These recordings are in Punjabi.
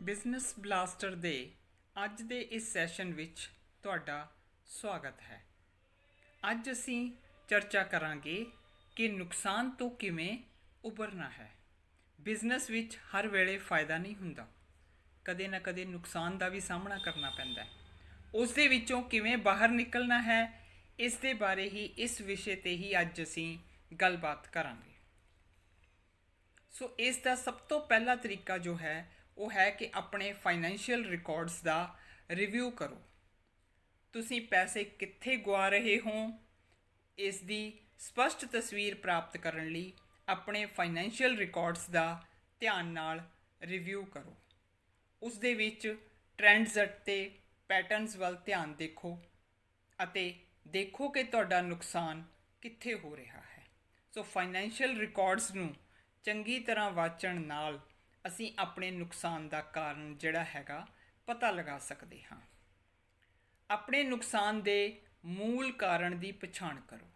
ਬਿਜ਼ਨਸ ਬਲਾਸਟਰ ਦੇ ਅੱਜ ਦੇ ਇਸ ਸੈਸ਼ਨ ਵਿੱਚ ਤੁਹਾਡਾ ਸਵਾਗਤ ਹੈ। ਅੱਜ ਅਸੀਂ ਚਰਚਾ ਕਰਾਂਗੇ ਕਿ ਨੁਕਸਾਨ ਤੋਂ ਕਿਵੇਂ ਉਭਰਨਾ ਹੈ। ਬਿਜ਼ਨਸ ਵਿੱਚ ਹਰ ਵੇਲੇ ਫਾਇਦਾ ਨਹੀਂ ਹੁੰਦਾ। ਕਦੇ ਨਾ ਕਦੇ ਨੁਕਸਾਨ ਦਾ ਵੀ ਸਾਹਮਣਾ ਕਰਨਾ ਪੈਂਦਾ ਹੈ। ਉਸ ਦੇ ਵਿੱਚੋਂ ਕਿਵੇਂ ਬਾਹਰ ਨਿਕਲਣਾ ਹੈ, ਇਸ ਦੇ ਬਾਰੇ ਹੀ, ਇਸ ਵਿਸ਼ੇ ਤੇ ਹੀ ਅੱਜ ਅਸੀਂ ਗੱਲਬਾਤ ਕਰਾਂਗੇ। ਸੋ ਇਸ ਦਾ ਸਭ ਤੋਂ ਪਹਿਲਾ ਤਰੀਕਾ ਜੋ ਹੈ ਉਹ ਹੈ ਕਿ ਆਪਣੇ ਫਾਈਨੈਂਸ਼ੀਅਲ ਰਿਕਾਰਡਸ ਦਾ ਰਿਵਿਊ ਕਰੋ। ਤੁਸੀਂ ਪੈਸੇ ਕਿੱਥੇ ਗਵਾ ਰਹੇ ਹੋ? ਇਸ ਦੀ ਸਪਸ਼ਟ ਤਸਵੀਰ ਪ੍ਰਾਪਤ ਕਰਨ ਲਈ ਆਪਣੇ ਫਾਈਨੈਂਸ਼ੀਅਲ ਰਿਕਾਰਡਸ ਦਾ ਧਿਆਨ ਨਾਲ ਰਿਵਿਊ ਕਰੋ। ਉਸ ਦੇ ਵਿੱਚ ਟ੍ਰੈਂਡਸ ਅਤੇ ਪੈਟਰਨਸ ਵੱਲ ਧਿਆਨ ਦੇਖੋ ਅਤੇ ਦੇਖੋ ਕਿ ਤੁਹਾਡਾ ਨੁਕਸਾਨ ਕਿੱਥੇ ਹੋ ਰਿਹਾ ਹੈ। ਸੋ ਫਾਈਨੈਂਸ਼ੀਅਲ ਰਿਕਾਰਡਸ ਨੂੰ ਚੰਗੀ ਤਰ੍ਹਾਂ ਵਾਚਣ ਨਾਲ ਅਸੀਂ ਆਪਣੇ ਨੁਕਸਾਨ ਦਾ ਕਾਰਨ ਜਿਹੜਾ ਹੈਗਾ ਪਤਾ ਲਗਾ ਸਕਦੇ ਹਾਂ। ਆਪਣੇ ਨੁਕਸਾਨ ਦੇ ਮੂਲ ਕਾਰਨ ਦੀ ਪਛਾਣ ਕਰੋ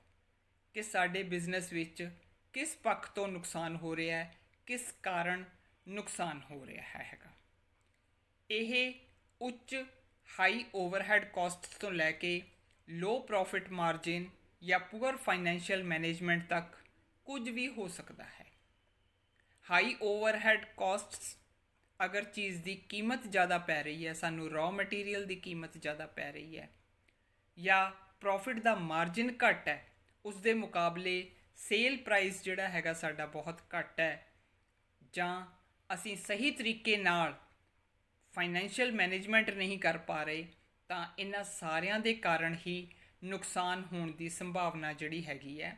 ਕਿ ਸਾਡੇ ਬਿਜ਼ਨਸ ਵਿੱਚ ਕਿਸ ਪੱਖ ਤੋਂ ਨੁਕਸਾਨ ਹੋ ਰਿਹਾ ਹੈ, ਕਿਸ ਕਾਰਨ ਨੁਕਸਾਨ ਹੋ ਰਿਹਾ ਹੈ ਹੈਗਾ। ਇਹ ਉੱਚ ਹਾਈ ਓਵਰਹੈਡ ਕਾਸਟਸ ਤੋਂ ਲੈ ਕੇ ਲੋ ਪ੍ਰੋਫਿਟ ਮਾਰਜਿਨ ਜਾਂ ਪੂਅਰ ਫਾਈਨੈਂਸ਼ੀਅਲ ਮੈਨੇਜਮੈਂਟ ਤੱਕ ਕੁਝ ਵੀ ਹੋ ਸਕਦਾ ਹੈ। ਹਾਈ ਓਵਰਹੈਡ ਕਾਸਟਸ ਅਗਰ ਚੀਜ਼ ਦੀ ਕੀਮਤ ਜ਼ਿਆਦਾ ਪੈ ਰਹੀ ਹੈ, ਸਾਨੂੰ ਰॉ ਮਟੀਰੀਅਲ ਦੀ ਕੀਮਤ ਜ਼ਿਆਦਾ ਪੈ ਰਹੀ ਹੈ ਜਾਂ ਪ੍ਰੋਫਿਟ ਦਾ ਮਾਰਜਨ ਘੱਟ ਹੈ ਉਸ ਦੇ ਮੁਕਾਬਲੇ ਸੇਲ ਪ੍ਰਾਈਸ ਜਿਹੜਾ ਹੈਗਾ ਸਾਡਾ ਬਹੁਤ ਘੱਟ ਹੈ ਜਾਂ ਅਸੀਂ ਸਹੀ ਤਰੀਕੇ ਨਾਲ ਫਾਈਨੈਂਸ਼ੀਅਲ ਮੈਨੇਜਮੈਂਟ ਨਹੀਂ ਕਰ ਪਾ ਰਹੇ, ਤਾਂ ਇਹਨਾਂ ਸਾਰਿਆਂ ਦੇ ਕਾਰਨ ਹੀ ਨੁਕਸਾਨ ਹੋਣ ਦੀ ਸੰਭਾਵਨਾ ਜਿਹੜੀ ਹੈਗੀ ਹੈ,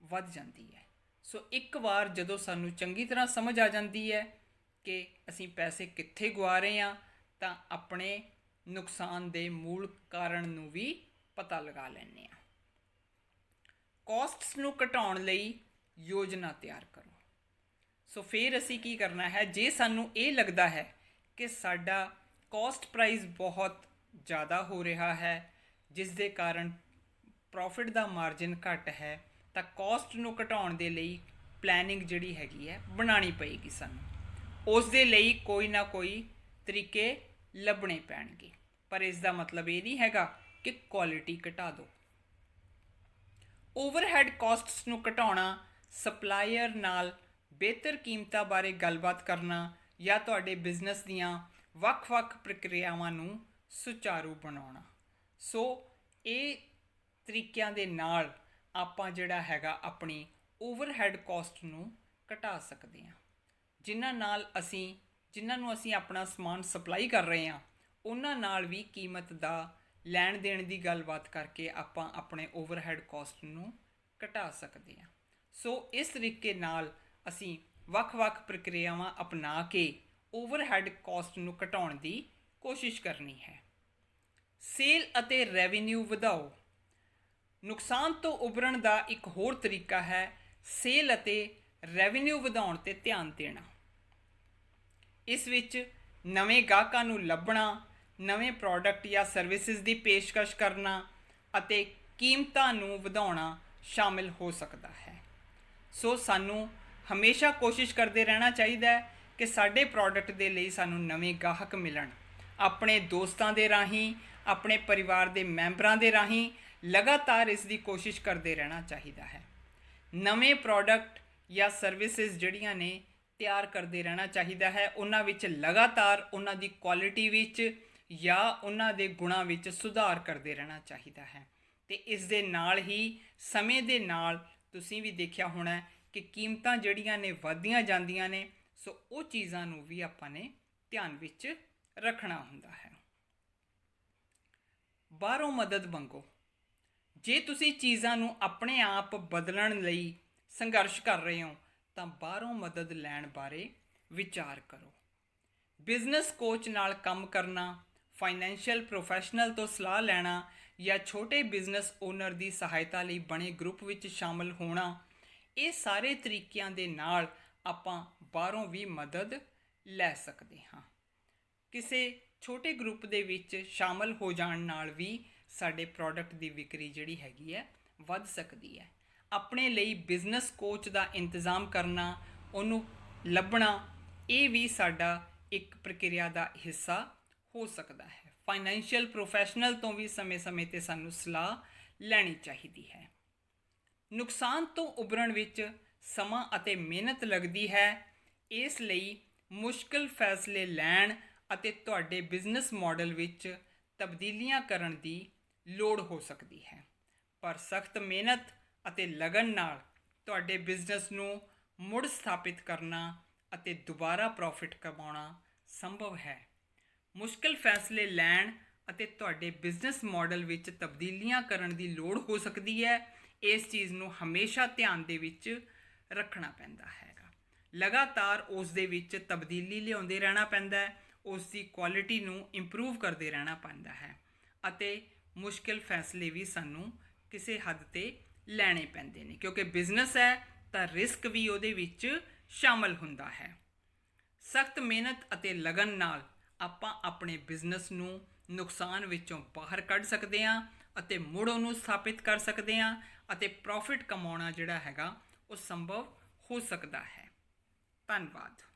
ਵੱਧ ਜਾਂਦੀ ਹੈ। ਸੋ ਇੱਕ ਵਾਰ ਜਦੋਂ ਸਾਨੂੰ ਚੰਗੀ ਤਰ੍ਹਾਂ ਸਮਝ ਆ ਜਾਂਦੀ ਹੈ ਕਿ ਅਸੀਂ ਪੈਸੇ ਕਿੱਥੇ ਗਵਾ ਰਹੇ ਹਾਂ, ਤਾਂ ਆਪਣੇ ਨੁਕਸਾਨ ਦੇ ਮੂਲ ਕਾਰਨ ਨੂੰ ਵੀ ਪਤਾ ਲਗਾ ਲੈਂਦੇ ਹਾਂ। ਕਾਸਟਸ ਨੂੰ ਘਟਾਉਣ ਲਈ ਯੋਜਨਾ ਤਿਆਰ ਕਰੋ। ਸੋ ਫਿਰ ਅਸੀਂ ਕੀ ਕਰਨਾ ਹੈ, ਜੇ ਸਾਨੂੰ ਇਹ ਲੱਗਦਾ ਹੈ ਕਿ ਸਾਡਾ ਕਾਸਟ ਪ੍ਰਾਈਸ ਬਹੁਤ ਜ਼ਿਆਦਾ ਹੋ ਰਿਹਾ ਹੈ, ਜਿਸ ਦੇ ਕਾਰਨ ਪ੍ਰੋਫਿਟ ਦਾ ਮਾਰਜਨ ਘੱਟ ਹੈ ਤਾਂ ਕਾਸਟ ਨੂੰ ਘਟਾਉਣ ਦੇ ਲਈ ਪਲੈਨਿੰਗ ਜਿਹੜੀ ਹੈਗੀ ਹੈ, ਬਣਾਉਣੀ ਪਏਗੀ ਸਾਨੂੰ। ਉਸ ਦੇ ਲਈ ਕੋਈ ਨਾ ਕੋਈ ਤਰੀਕੇ ਲੱਭਣੇ ਪੈਣਗੇ। ਪਰ ਇਸ ਦਾ ਮਤਲਬ ਇਹ ਨਹੀਂ ਹੈਗਾ ਕਿ ਕੁਆਲਿਟੀ ਘਟਾ ਦਿਓ। ਓਵਰਹੈਡ ਕਾਸਟਸ ਨੂੰ ਘਟਾਉਣਾ ਸਪਲਾਇਰ ਨਾਲ ਬਿਹਤਰ ਕੀਮਤਾਂ ਬਾਰੇ ਗੱਲਬਾਤ ਕਰਨਾ ਜਾਂ ਤੁਹਾਡੇ ਬਿਜ਼ਨਸ ਦੀਆਂ ਵੱਖ-ਵੱਖ ਪ੍ਰਕਿਰਿਆਵਾਂ ਨੂੰ ਸੁਚਾਰੂ ਬਣਾਉਣਾ। ਸੋ ਇਹ ਤਰੀਕਿਆਂ ਦੇ ਨਾਲ ਆਪਾਂ ਜਿਹੜਾ ਹੈਗਾ ਆਪਣੀ ਓਵਰਹੈਡ ਕਾਸਟ ਨੂੰ ਘਟਾ ਸਕਦੇ ਹਾਂ। ਜਿਨ੍ਹਾਂ ਨਾਲ ਅਸੀਂ, ਜਿਨ੍ਹਾਂ ਨੂੰ ਅਸੀਂ ਆਪਣਾ ਸਮਾਨ ਸਪਲਾਈ ਕਰ ਰਹੇ ਹਾਂ, ਉਹਨਾਂ ਨਾਲ ਵੀ ਕੀਮਤ ਦਾ ਲੈਣ ਦੇਣ ਦੀ ਗੱਲਬਾਤ ਕਰਕੇ ਆਪਾਂ ਆਪਣੇ ਓਵਰਹੈਡ ਕਾਸਟ ਨੂੰ ਘਟਾ ਸਕਦੇ ਹਾਂ। ਸੋ ਇਸ ਤਰੀਕੇ ਨਾਲ ਅਸੀਂ ਵੱਖ-ਵੱਖ ਪ੍ਰਕਿਰਿਆਵਾਂ ਅਪਣਾ ਕੇ ਓਵਰਹੈਡ ਕਾਸਟ ਨੂੰ ਘਟਾਉਣ ਦੀ ਕੋਸ਼ਿਸ਼ ਕਰਨੀ ਹੈ। ਸੇਲ ਅਤੇ ਰੈਵਨਿਊ ਵਧਾਓ। ਨੁਕਸਾਨ ਤੋਂ ਉਭਰਨ ਦਾ ਇੱਕ ਹੋਰ ਤਰੀਕਾ ਹੈ ਸੇਲ ਅਤੇ ਰੈਵਨਿਊ ਵਧਾਉਣ ਤੇ ਧਿਆਨ ਦੇਣਾ। ਇਸ ਵਿੱਚ ਨਵੇਂ ਗਾਹਕਾਂ ਨੂੰ ਲੱਭਣਾ, ਨਵੇਂ ਪ੍ਰੋਡਕਟ ਜਾਂ ਸਰਵਿਸਿਜ਼ ਦੀ ਪੇਸ਼ਕਸ਼ ਕਰਨਾ ਅਤੇ ਕੀਮਤਾਂ ਨੂੰ ਵਧਾਉਣਾ ਸ਼ਾਮਿਲ ਹੋ ਸਕਦਾ ਹੈ। ਸੋ ਸਾਨੂੰ ਹਮੇਸ਼ਾ ਕੋਸ਼ਿਸ਼ ਕਰਦੇ ਰਹਿਣਾ ਚਾਹੀਦਾ ਹੈ ਕਿ ਸਾਡੇ ਪ੍ਰੋਡਕਟ ਦੇ ਲਈ ਸਾਨੂੰ ਨਵੇਂ ਗਾਹਕ ਮਿਲਣ। ਆਪਣੇ ਦੋਸਤਾਂ ਦੇ ਰਾਹੀਂ, ਆਪਣੇ ਪਰਿਵਾਰ ਦੇ ਮੈਂਬਰਾਂ ਦੇ ਰਾਹੀਂ ਲਗਾਤਾਰ ਇਸ ਦੀ ਕੋਸ਼ਿਸ਼ ਕਰਦੇ ਰਹਿਣਾ ਚਾਹੀਦਾ ਹੈ। ਨਵੇਂ ਪ੍ਰੋਡਕਟ ਜਾਂ ਸਰਵਿਸਿਜ਼ ਜਿਹੜੀਆਂ ਨੇ ਤਿਆਰ ਕਰਦੇ ਰਹਿਣਾ ਚਾਹੀਦਾ ਹੈ। ਉਹਨਾਂ ਵਿੱਚ ਲਗਾਤਾਰ ਉਹਨਾਂ ਦੀ ਕੁਆਲਿਟੀ ਵਿੱਚ ਜਾਂ ਉਹਨਾਂ ਦੇ ਗੁਣਾਂ ਵਿੱਚ ਸੁਧਾਰ ਕਰਦੇ ਰਹਿਣਾ ਚਾਹੀਦਾ ਹੈ। ਤੇ ਇਸ ਦੇ ਨਾਲ ਹੀ ਸਮੇਂ ਦੇ ਨਾਲ ਤੁਸੀਂ ਵੀ ਦੇਖਿਆ ਹੋਣਾ ਕਿ ਕੀਮਤਾਂ ਜਿਹੜੀਆਂ ਨੇ ਵਧਦੀਆਂ ਜਾਂਦੀਆਂ ਨੇ, ਸੋ ਉਹ ਚੀਜ਼ਾਂ ਨੂੰ ਵੀ ਆਪਾਂ ਨੇ ਧਿਆਨ ਵਿੱਚ ਰੱਖਣਾ ਹੁੰਦਾ ਹੈ। ਬਾਹਰੋਂ ਮਦਦ ਮੰਗੋ। ਜੇ ਤੁਸੀਂ ਚੀਜ਼ਾਂ ਨੂੰ ਆਪਣੇ ਆਪ ਬਦਲਣ ਲਈ ਸੰਘਰਸ਼ ਕਰ ਰਹੇ ਹੋ, ਤਾਂ ਬਾਹਰੋਂ ਮਦਦ ਲੈਣ ਬਾਰੇ ਵਿਚਾਰ ਕਰੋ। ਬਿਜ਼ਨਸ ਕੋਚ ਨਾਲ ਕੰਮ ਕਰਨਾ, ਫਾਈਨੈਂਸ਼ੀਅਲ ਪ੍ਰੋਫੈਸ਼ਨਲ ਤੋਂ ਸਲਾਹ ਲੈਣਾ ਜਾਂ ਛੋਟੇ ਬਿਜ਼ਨਸ ਓਨਰ ਦੀ ਸਹਾਇਤਾ ਲਈ ਬਣੇ ਗਰੁੱਪ ਵਿੱਚ ਸ਼ਾਮਲ ਹੋਣਾ, ਇਹ ਸਾਰੇ ਤਰੀਕਿਆਂ ਦੇ ਨਾਲ ਆਪਾਂ ਬਾਹਰੋਂ ਵੀ ਮਦਦ ਲੈ ਸਕਦੇ ਹਾਂ। ਕਿਸੇ ਛੋਟੇ ਗਰੁੱਪ ਦੇ ਵਿੱਚ ਸ਼ਾਮਲ ਹੋ ਜਾਣ ਨਾਲ ਵੀ ਸਾਡੇ ਪ੍ਰੋਡਕਟ ਦੀ ਵਿਕਰੀ ਜਿਹੜੀ ਹੈਗੀ ਹੈ, ਵੱਧ ਸਕਦੀ ਹੈ। ਆਪਣੇ ਲਈ ਬਿਜ਼ਨਸ ਕੋਚ ਦਾ ਇੰਤਜ਼ਾਮ ਕਰਨਾ, ਉਹਨੂੰ ਲੱਭਣਾ, ਇਹ ਵੀ ਸਾਡਾ ਇੱਕ ਪ੍ਰਕਿਰਿਆ ਦਾ ਹਿੱਸਾ ਹੋ ਸਕਦਾ ਹੈ। ਫਾਈਨੈਂਸ਼ੀਅਲ ਪ੍ਰੋਫੈਸ਼ਨਲ ਤੋਂ ਵੀ ਸਮੇਂ-ਸਮੇਂ ਤੇ ਸਾਨੂੰ ਸਲਾਹ ਲੈਣੀ ਚਾਹੀਦੀ ਹੈ। ਨੁਕਸਾਨ ਤੋਂ ਉਭਰਨ ਵਿੱਚ ਸਮਾਂ ਅਤੇ ਮਿਹਨਤ ਲੱਗਦੀ ਹੈ। ਇਸ ਲਈ ਮੁਸ਼ਕਲ ਫੈਸਲੇ ਲੈਣ ਅਤੇ ਤੁਹਾਡੇ ਬਿਜ਼ਨਸ ਮਾਡਲ ਵਿੱਚ ਤਬਦੀਲੀਆਂ ਕਰਨ ਦੀ ਲੋੜ ਹੋ ਸਕਦੀ ਹੈ। ਪਰ ਸਖਤ ਮਿਹਨਤ ਅਤੇ ਲਗਨ ਨਾਲ ਤੁਹਾਡੇ ਬਿਜ਼ਨਸ ਨੂੰ ਮੁੜ ਸਥਾਪਿਤ ਕਰਨਾ ਅਤੇ ਦੁਬਾਰਾ ਪ੍ਰੋਫਿਟ ਕਮਾਉਣਾ ਸੰਭਵ ਹੈ। ਮੁਸ਼ਕਲ ਫੈਸਲੇ ਲੈਣ ਅਤੇ ਤੁਹਾਡੇ ਬਿਜ਼ਨਸ ਮਾਡਲ ਵਿੱਚ ਤਬਦੀਲੀਆਂ ਕਰਨ ਦੀ ਲੋੜ ਹੋ ਸਕਦੀ ਹੈ, ਇਸ ਚੀਜ਼ ਨੂੰ ਹਮੇਸ਼ਾ ਧਿਆਨ ਦੇ ਵਿੱਚ ਰੱਖਣਾ ਪੈਂਦਾ ਹੈਗਾ। ਲਗਾਤਾਰ ਉਸ ਦੇ ਵਿੱਚ ਤਬਦੀਲੀ ਲਿਆਉਂਦੇ ਰਹਿਣਾ ਪੈਂਦਾ ਹੈ, ਉਸ ਦੀ ਕੁਆਲਿਟੀ ਨੂੰ ਇੰਪਰੂਵ ਕਰਦੇ ਰਹਿਣਾ ਪੈਂਦਾ ਹੈ ਅਤੇ ਮੁਸ਼ਕਿਲ ਫੈਸਲੇ ਵੀ ਸਾਨੂੰ ਕਿਸੇ ਹੱਦ ਤੇ ਲੈਣੇ ਪੈਂਦੇ ਨੇ, ਕਿਉਂਕਿ ਬਿਜ਼ਨਸ ਹੈ ਤਾਂ ਰਿਸਕ ਵੀ ਉਹਦੇ ਵਿੱਚ ਸ਼ਾਮਲ ਹੁੰਦਾ ਹੈ। ਸਖਤ ਮਿਹਨਤ ਅਤੇ ਲਗਨ ਨਾਲ ਆਪਾਂ ਆਪਣੇ ਬਿਜ਼ਨਸ ਨੂੰ ਨੁਕਸਾਨ ਵਿੱਚੋਂ ਬਾਹਰ ਕੱਢ ਸਕਦੇ ਹਾਂ ਅਤੇ ਮੁੜ ਉਹਨੂੰ ਸਥਾਪਿਤ ਕਰ ਸਕਦੇ ਹਾਂ ਅਤੇ ਪ੍ਰੋਫਿਟ ਕਮਾਉਣਾ ਜਿਹੜਾ ਹੈਗਾ ਉਹ ਸੰਭਵ ਹੋ ਸਕਦਾ ਹੈ। ਧੰਨਵਾਦ।